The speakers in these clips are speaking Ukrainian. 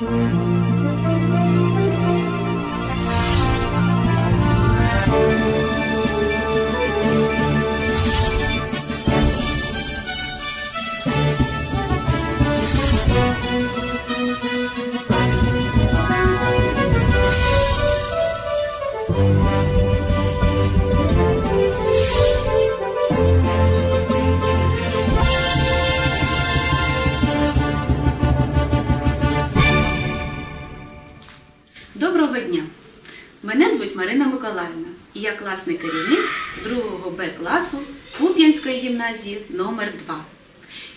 Música Мене звуть Марина Миколаївна і я класний керівник 2 Б класу Куп'янської гімназії номер 2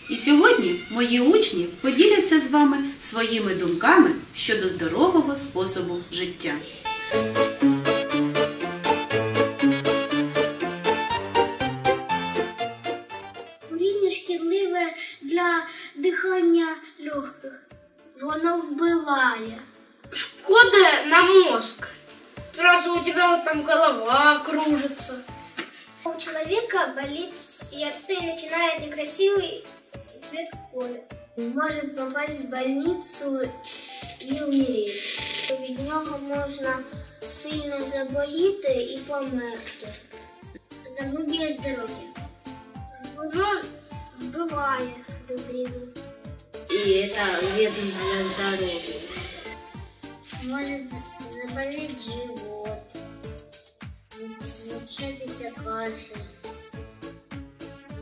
І сьогодні мої учні поділяться з вами своїми думками щодо здорового способу життя. Куріння шкідливе для дихання легких. Воно вбиває. Шкода на мозг. Сразу у тебя вот там голова кружится. У человека болит сердце и начинает некрасивый цвет кожи. Может попасть в больницу і умереть. Від нього можна сильно заболіти і померти. Загубує здоров'я. Воно вбиває людину. И это вредно для здоровья. Может заболеть живот, Кашель.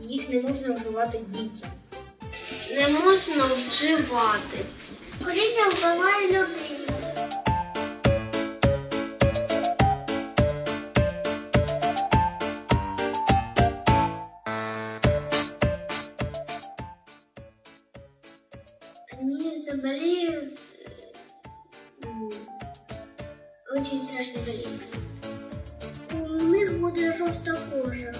Їх не можна вживати дітям. Не можна вживати. Куріння вбиває людину. Очень страшной болезнью. Кожа.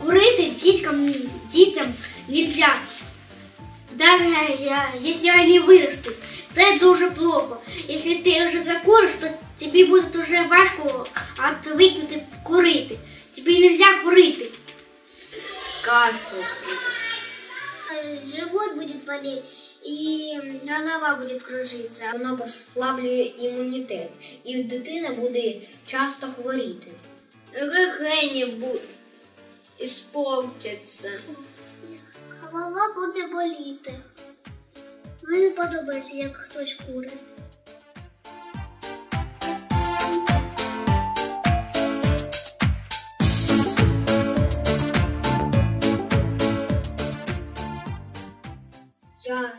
Курити дітям, дітям нельзя. Даже если они вырастут. Це дуже плохо. Если ти вже закуриш, то тобі буде дуже важко отвикнути курити. Тобі нельзя курити. Кашку. Живот будет болеть, и голова будет кружиться. Вона послаблює імунітет, і дитина буде часто хворіти. Легені будуть іспортяться. Голова буде боліти. Мені подобається, як хтось курить. Я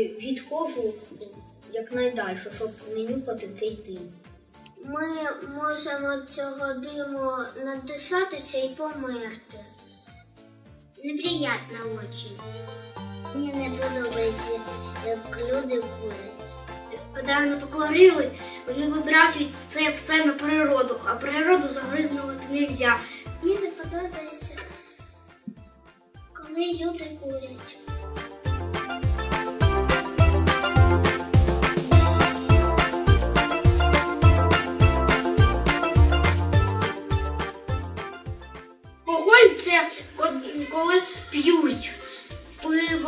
відходжу якнайдальше, щоб не нюхати цей дим. Ми можемо цього диму надихатися і померти. Неприятно очень. Мені не подобається, як люди курять. Вони покорили, вони вибрасують це все на природу, а природу загризнувати не можна. Мені не подобається, коли люди курять.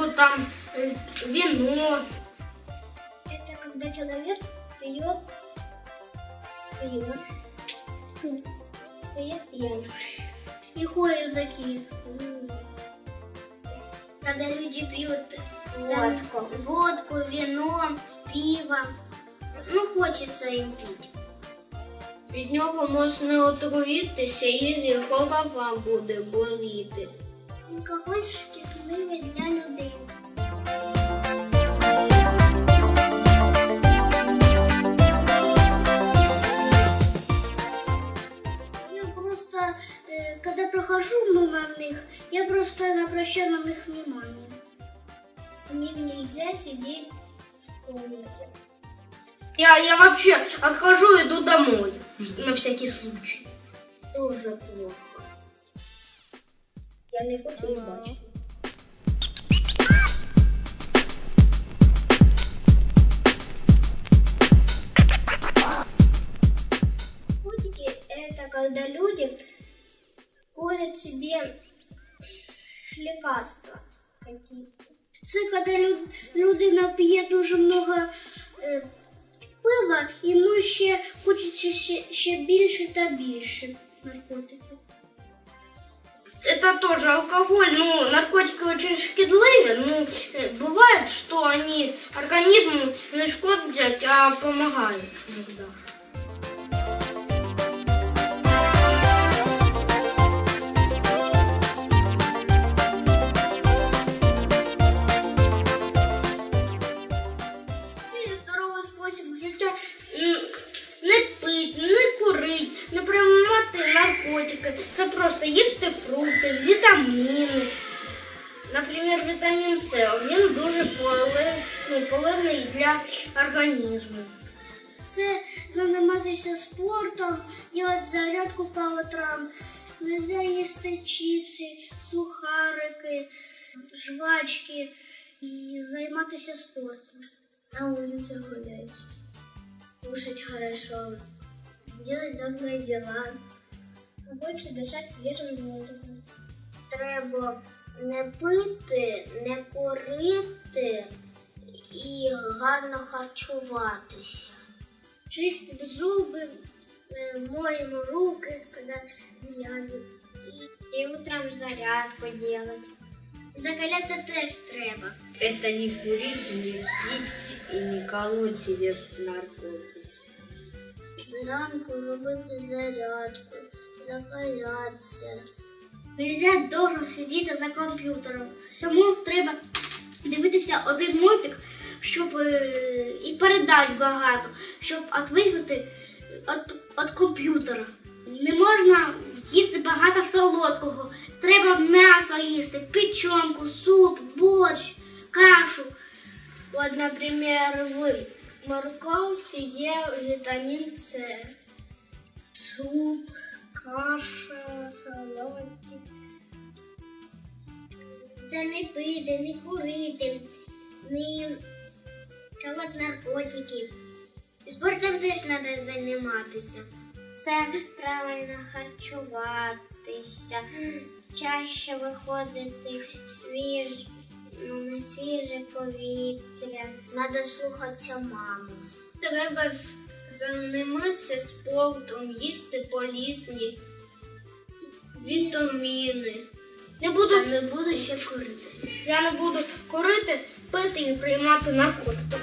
пиво, там, е, віно. Это когда человек пьет пиво, стоит пьяный. И ходят такие. м, Когда люди пьют водку, водку, вино, пиво, ну хочется им пить. Від нього можна отруїтися і голова буде боліти. Алкоголь шкідливий для людей. Я просто, э, когда прохожу мимо них, я просто не обращаю на них внимания. С ними нельзя сидеть в комнате. Я, я вообще отхожу и иду домой. На всякий случай. Дуже плохо. Я не хочу їх бачити. себе лекарства какие-то. Це коли лю- людина п'є дуже много е, пива, йому ще хочеться ще, ще більше та більше наркотиків. Это тоже алкоголь, ну, наркотики очень шкидливы, ну, э, бывает, что они организму не шкодят, а помогают иногда. Просто їсти фрукти, вітаміни. Наприклад, вітамін С. Він дуже ну, полезний для організму. Це займатися спортом, робити зарядку по утрам. Нельзя їсти чіпси, сухарики, жвачки і займатися спортом. На вулиці гуляти, кушать хорошо, делать добрые дела. Побольше дишати свіжим воздухом. Треба не пити, не курити і гарно харчуватися. Чистити зуби, е, моємо руки, коли гуляємо. І, і утром зарядку делать. Закалятися теж треба. Это не курить, не пить и не колоть себе наркотики. Зранку робити зарядку, Закалятися. Нельзя довго сидіти за комп'ютером. Тому треба дивитися один мультик, щоб е, і передач багато, щоб відвикнути від, від комп'ютера. Не можна їсти багато солодкого. Треба м'ясо їсти, печенку, суп, борщ, кашу. От, наприклад, в морковці є вітамін С. Суп, каша, салатик. Це не пити, не курити, не колоть наркотики. Спортом теж треба займатися. Це правильно харчуватися, чаще виходити свіж, ну, на свіже повітря. Треба слухатися маму. Треба з- займатися спортом, їсти полізні вітаміни. Не буду, не буду ще курити. я не буду курити, пити і приймати наркотики.